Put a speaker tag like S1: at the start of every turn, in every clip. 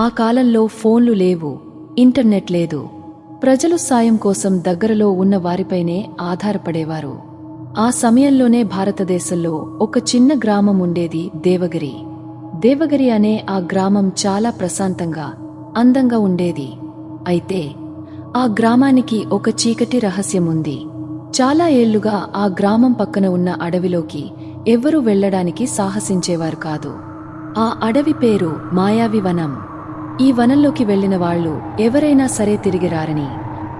S1: ఆ కాలంలో ఫోన్లు లేవు ఇంటర్నెట్ లేదు. ప్రజలు సాయం కోసం దగ్గరలో ఉన్న వారిపైనే ఆధారపడేవారు. ఆ సమయంలోనే భారతదేశంలో ఒక చిన్న గ్రామం ఉండేది దేవగిరి. దేవగిరి అనే ఆ గ్రామం చాలా ప్రశాంతంగా అందంగా ఉండేది. అయితే ఆ గ్రామానికి ఒక చీకటి రహస్యం ఉంది. చాలా ఏళ్ళుగా ఆ గ్రామం పక్కన ఉన్న అడవిలోకి ఎవ్వరూ వెళ్ళడానికి సాహసించేవారు కాదు. ఆ అడవి పేరు మాయావి వనం ఈ వనంలోకి వెళ్ళిన వాళ్ళు ఎవరైనా సరే తిరిగి రారని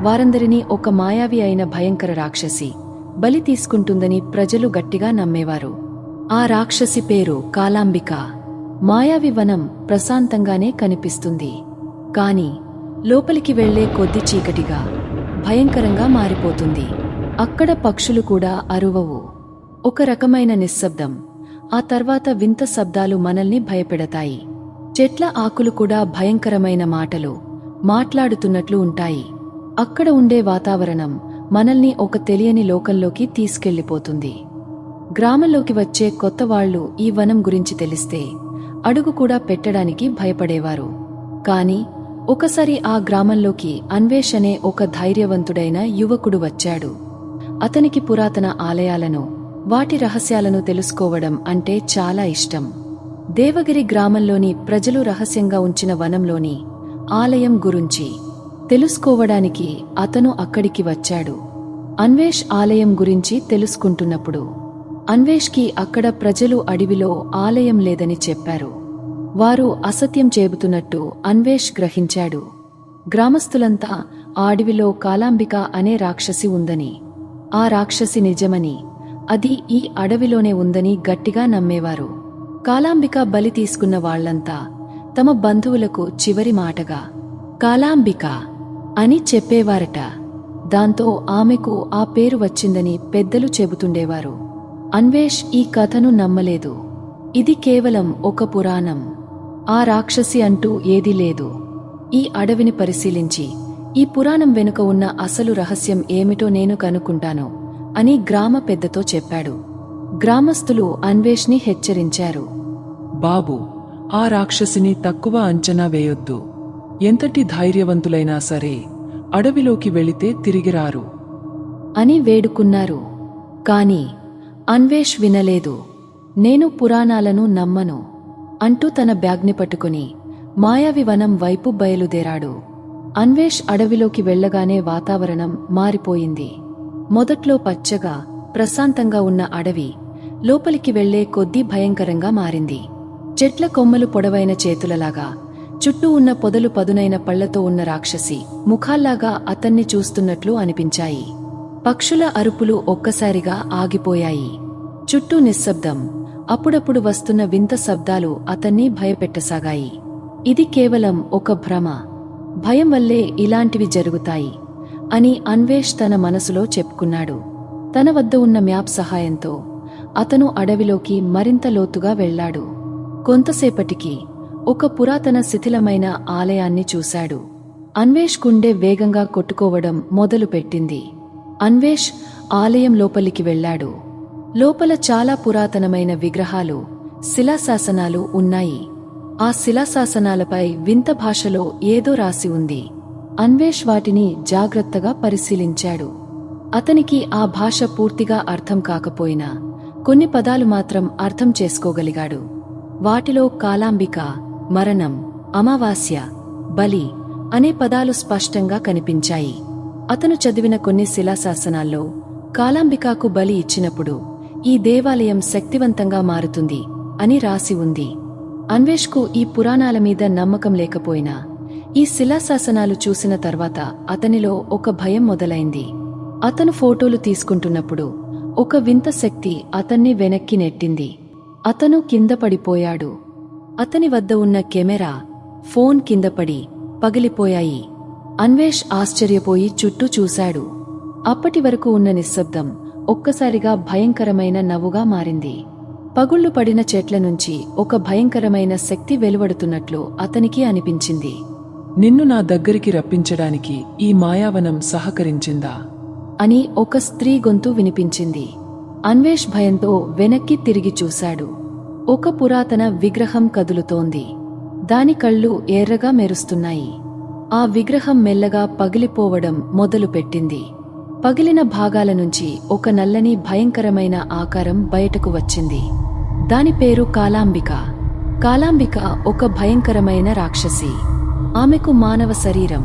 S1: వారందరినీ ఒక మాయావి అయిన భయంకర రాక్షసి బలి తీసుకుంటుందని ప్రజలు గట్టిగా నమ్మేవారు. ఆ రాక్షసి పేరు కాలాంబిక. మాయావి వనం ప్రశాంతంగానే కనిపిస్తుంది. కాని లోపలికి వెళ్ళే కొద్ది చీకటిగా భయంకరంగా మారిపోతుంది. అక్కడ పక్షులు కూడా అరువవు. ఒక రకమైన నిశ్శబ్దం. ఆ తర్వాత వింత శబ్దాలు మనల్ని భయపెడతాయి. చెట్ల ఆకులు కూడా భయంకరమైన మాటలు మాట్లాడుతున్నట్లు ఉంటాయి. అక్కడ ఉండే వాతావరణం మనల్ని ఒక తెలియని లోకంలోకి తీసుకెళ్ళిపోతుంది గ్రామంలోకి వచ్చే కొత్త వాళ్ళు ఈ వనం గురించి తెలిస్తే అడుగు కూడా పెట్టడానికి భయపడేవారు. కాని ఒకసారి ఆ గ్రామంలోకి అన్వేషణే ఒక ధైర్యవంతుడైన యువకుడు వచ్చాడు. అతనికి పురాతన ఆలయాలను వాటి రహస్యాలను తెలుసుకోవడం అంటే చాలా ఇష్టం. దేవగిరి గ్రామంలోని ప్రజలు రహస్యంగా ఉంచిన వనంలోని ఆలయం గురించి తెలుసుకోవడానికి అతను అక్కడికి వచ్చాడు. అన్వేష్ ఆలయం గురించి తెలుసుకుంటున్నప్పుడు అన్వేష్కి అక్కడ ప్రజలు అడవిలో ఆలయం లేదని చెప్పారు. వారు అసత్యం చెబుతున్నట్టు అన్వేష్ గ్రహించాడు. గ్రామస్తులంతా ఆ అడవిలో కాలాంబిక అనే రాక్షసి ఉందని ఆ రాక్షసి నిజమని అది ఈ అడవిలోనే ఉందని గట్టిగా నమ్మేవారు. కాలాంబిక బలి తీసుకున్న వాళ్ళంతా తమ బంధువులకు చివరి మాటగా కాలాంబిక అని చెప్పేవారట. దాంతో ఆమెకు ఆ పేరు వచ్చిందని పెద్దలు చెబుతుండేవారు. అన్వేష్ ఈ కథను నమ్మలేదు. ఇది కేవలం ఒక పురాణం. ఆ రాక్షసి అంటూ ఏదీ లేదు. ఈ అడవిని పరిశీలించి ఈ పురాణం వెనుక ఉన్న అసలు రహస్యం ఏమిటో నేను కనుక్కుంటాను అని గ్రామ పెద్దతో చెప్పాడు. గ్రామస్తులు అన్వేష్ని హెచ్చరించారు.
S2: బాబు ఆ రాక్షసిని తక్కువ అంచనా వేయొద్దు. ఎంతటి ధైర్యవంతులైనా సరే అడవిలోకి వెళితే తిరిగిరారు
S1: అని వేడుకున్నారు. కాని అన్వేష్ వినలేదు. నేను పురాణాలను నమ్మను అంటూ తన బ్యాగ్ని పట్టుకుని మాయావి వనం వైపు బయలుదేరాడు. అన్వేష్ అడవిలోకి వెళ్ళగానే వాతావరణం మారిపోయింది. మొదట్లో పచ్చగా ప్రశాంతంగా ఉన్న అడవి లోపలికి వెళ్ళే కొద్దీ భయంకరంగా మారింది. చెట్ల కొమ్మలు పొడవైన చేతులలాగా చుట్టూ ఉన్న పొదలు పదునైన పళ్ళతో ఉన్న రాక్షసి ముఖాల్లాగా అతన్ని చూస్తున్నట్లు అనిపించాయి. పక్షుల అరుపులు ఒక్కసారిగా ఆగిపోయాయి. చుట్టూ నిశ్శబ్దం అప్పుడప్పుడు వస్తున్న వింత శబ్దాలు అతన్ని భయపెట్టసాగాయి. ఇది కేవలం ఒక భ్రమ భయం వల్లే ఇలాంటివి జరుగుతాయి అని అన్వేష్ తన మనసులో చెప్పుకున్నాడు. తన వద్ద ఉన్న మ్యాప్ సహాయంతో అతను అడవిలోకి మరింత లోతుగా వెళ్ళాడు. కొంతసేపటికి ఒక పురాతన శిథిలమైన ఆలయాన్ని చూశాడు. అన్వేష్ గుండె వేగంగా కొట్టుకోవడం మొదలుపెట్టింది. అన్వేష్ ఆలయం లోపలికి వెళ్ళాడు. లోపల చాలా పురాతనమైన విగ్రహాలు శిలాశాసనాలు ఉన్నాయి. ఆ శిలాశాసనాలపై వింత భాషలో ఏదో రాసి ఉంది. అన్వేష్ వాటిని జాగ్రత్తగా పరిశీలించాడు. అతనికి ఆ భాష పూర్తిగా అర్థం కాకపోయినా కొన్ని పదాలు మాత్రం అర్థం చేసుకోగలిగాడు. వాటిలో కాలాంబిక మరణం అమావాస్య బలి అనే పదాలు స్పష్టంగా కనిపించాయి. అతను చదివిన కొన్ని శిలాశాసనాల్లో కాలాంబికాకు బలి ఇచ్చినప్పుడు ఈ దేవాలయం శక్తివంతంగా మారుతుంది అని రాసి ఉంది. అన్వేష్కు ఈ పురాణాల మీద నమ్మకం లేకపోయినా ఈ శిలాశాసనాలు చూసిన తర్వాత అతనిలో ఒక భయం మొదలైంది. అతను ఫోటోలు తీసుకుంటున్నప్పుడు ఒక వింత శక్తి అతన్ని వెనక్కి నెట్టింది. అతను కింద పడిపోయాడు. అతని వద్ద ఉన్న కెమెరా ఫోన్ కింద పడి పగిలిపోయాయి. అన్వేష్ ఆశ్చర్యపోయి చుట్టూ చూశాడు. అప్పటి వరకు ఉన్న నిశ్శబ్దం ఒక్కసారిగా భయంకరమైన నవ్వుగా మారింది. పగుళ్ళు పడిన చెట్ల నుంచి ఒక భయంకరమైన శక్తి వెలువడుతున్నట్లు అతనికి అనిపించింది.
S2: నిన్ను నా దగ్గరికి రప్పించడానికి ఈ మాయావనం సహకరించిందా?
S1: అని ఒక స్త్రీ గొంతు వినిపించింది. అన్వేష్ భయంతో వెనక్కి తిరిగి చూశాడు. ఒక పురాతన విగ్రహం కదులుతోంది. దాని కళ్ళు ఎర్రగా మెరుస్తున్నాయి. ఆ విగ్రహం మెల్లగా పగిలిపోవడం మొదలుపెట్టింది. పగిలిన భాగాల నుంచి ఒక నల్లని భయంకరమైన ఆకారం బయటకు వచ్చింది. దాని పేరు కాలాంబిక. కాలాంబిక ఒక భయంకరమైన రాక్షసి. ఆమెకు మానవ శరీరం.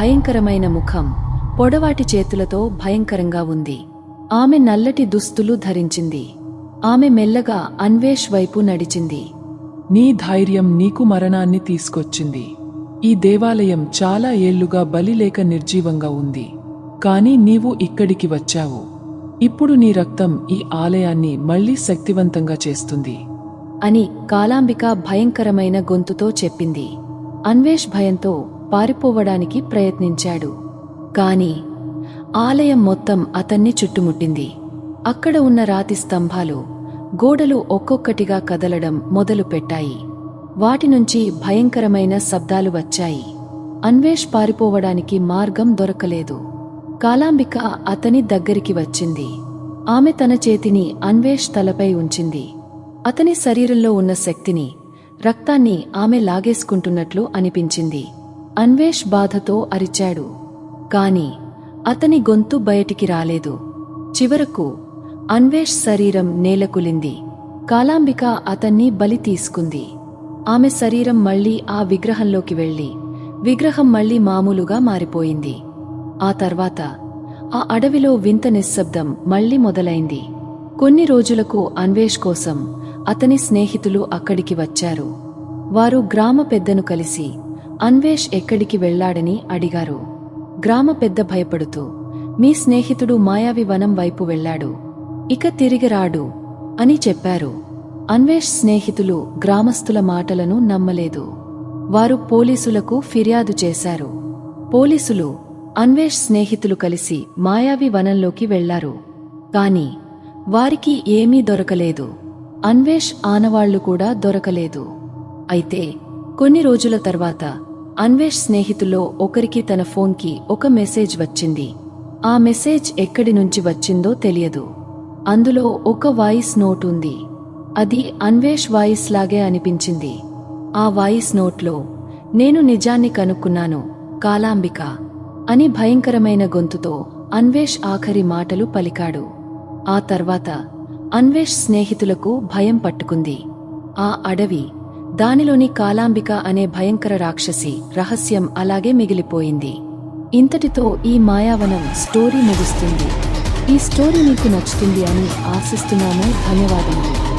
S1: భయంకరమైన ముఖం. పొడవాటి చేతులతో భయంకరంగా ఉంది. ఆమె నల్లటి దుస్తులు ధరించింది. ఆమె మెల్లగా అన్వేష్ వైపు నడిచింది.
S2: నీ ధైర్యం నీకు మరణాన్ని తీసుకొచ్చింది. ఈ దేవాలయం చాలా ఏళ్ళుగా బలి లేక నిర్జీవంగా ఉంది. కాని నీవు ఇక్కడికి వచ్చావు. ఇప్పుడు నీ రక్తం ఈ ఆలయాన్ని మళ్ళీ శక్తివంతంగా చేస్తుంది.
S1: అని కాలాంబిక భయంకరమైన గొంతుతో చెప్పింది. అన్వేష్ భయంతో పారిపోవడానికి ప్రయత్నించాడు. కాని ఆలయం మొత్తం అతన్ని చుట్టుముట్టింది. అక్కడ ఉన్న రాతి స్తంభాలు గోడలు ఒక్కొక్కటిగా కదలడం మొదలుపెట్టాయి. వాటి నుంచి భయంకరమైన శబ్దాలు వచ్చాయి. అన్వేష్ పారిపోవడానికి మార్గం దొరకలేదు. కాలాంబిక అతని దగ్గరికి వచ్చింది. ఆమె తన చేతిని అన్వేష్ తలపై ఉంచింది. అతని శరీరంలో ఉన్న శక్తిని రక్తాన్ని ఆమె లాగేసుకుంటున్నట్లు అనిపించింది. అన్వేష్ బాధతో అరిచాడు. కాని అతని గొంతు బయటికి రాలేదు. చివరకు అన్వేష్ శరీరం నేలకులింది. కాలాంబిక అతన్ని బలి తీసుకుంది. ఆమె శరీరం మళ్ళీ ఆ విగ్రహంలోకి వెళ్ళి విగ్రహం మళ్ళీ మామూలుగా మారిపోయింది. ఆ తర్వాత ఆ అడవిలో వింత నిశ్శబ్దం మళ్ళీ మొదలైంది. కొన్ని రోజులకు అన్వేష్ కోసం అతని స్నేహితులు అక్కడికి వచ్చారు. వారు గ్రామ పెద్దను కలిసి అన్వేష్ ఎక్కడికి వెళ్ళాడని అడిగారు. గ్రామ పెద్ద భయపడుతూ మీ స్నేహితుడు మాయావి వనం వైపు వెళ్ళాడు ఇక తిరిగి రాడు అని చెప్పారు. అన్వేష్ స్నేహితులు గ్రామస్తుల మాటలను నమ్మలేదు. వారు పోలీసులకు ఫిర్యాదు చేశారు. పోలీసులు అన్వేష్ స్నేహితులు కలిసి మాయావి వనంలోకి వెళ్ళారు కాని వారికి ఏమీ దొరకలేదు. అన్వేష్ ఆనవాళ్ళు కూడా దొరకలేదు. అయితే కొన్ని రోజుల తర్వాత అన్వేష్ స్నేహితుల్లో ఒకరికి తన ఫోన్కి ఒక మెసేజ్ వచ్చింది. ఆ మెసేజ్ ఎక్కడి నుంచి వచ్చిందో తెలియదు. అందులో ఒక వాయిస్ నోట్ ఉంది. అది అన్వేష్ వాయిస్ లాగే అనిపించింది. ఆ వాయిస్ నోట్లో నేను నిజాన్ని కనుక్కున్నాను కాలాంబిక అని భయంకరమైన గొంతుతో అన్వేష్ ఆఖరి మాటలు పలికాడు. ఆ తర్వాత అన్వేష్ స్నేహితులకు భయం పట్టుకుంది. ఆ అడవి దానిలోని కాలాంబిక అనే భయంకర రాక్షసి రహస్యం అలాగే మిగిలిపోయింది. ఇంతటితో ఈ మాయావనం స్టోరీ ముగుస్తుంది. ఈ స్టోరీ మీకు నచ్చుతుంది అని ఆశిస్తున్నాము ధన్యవాదములు.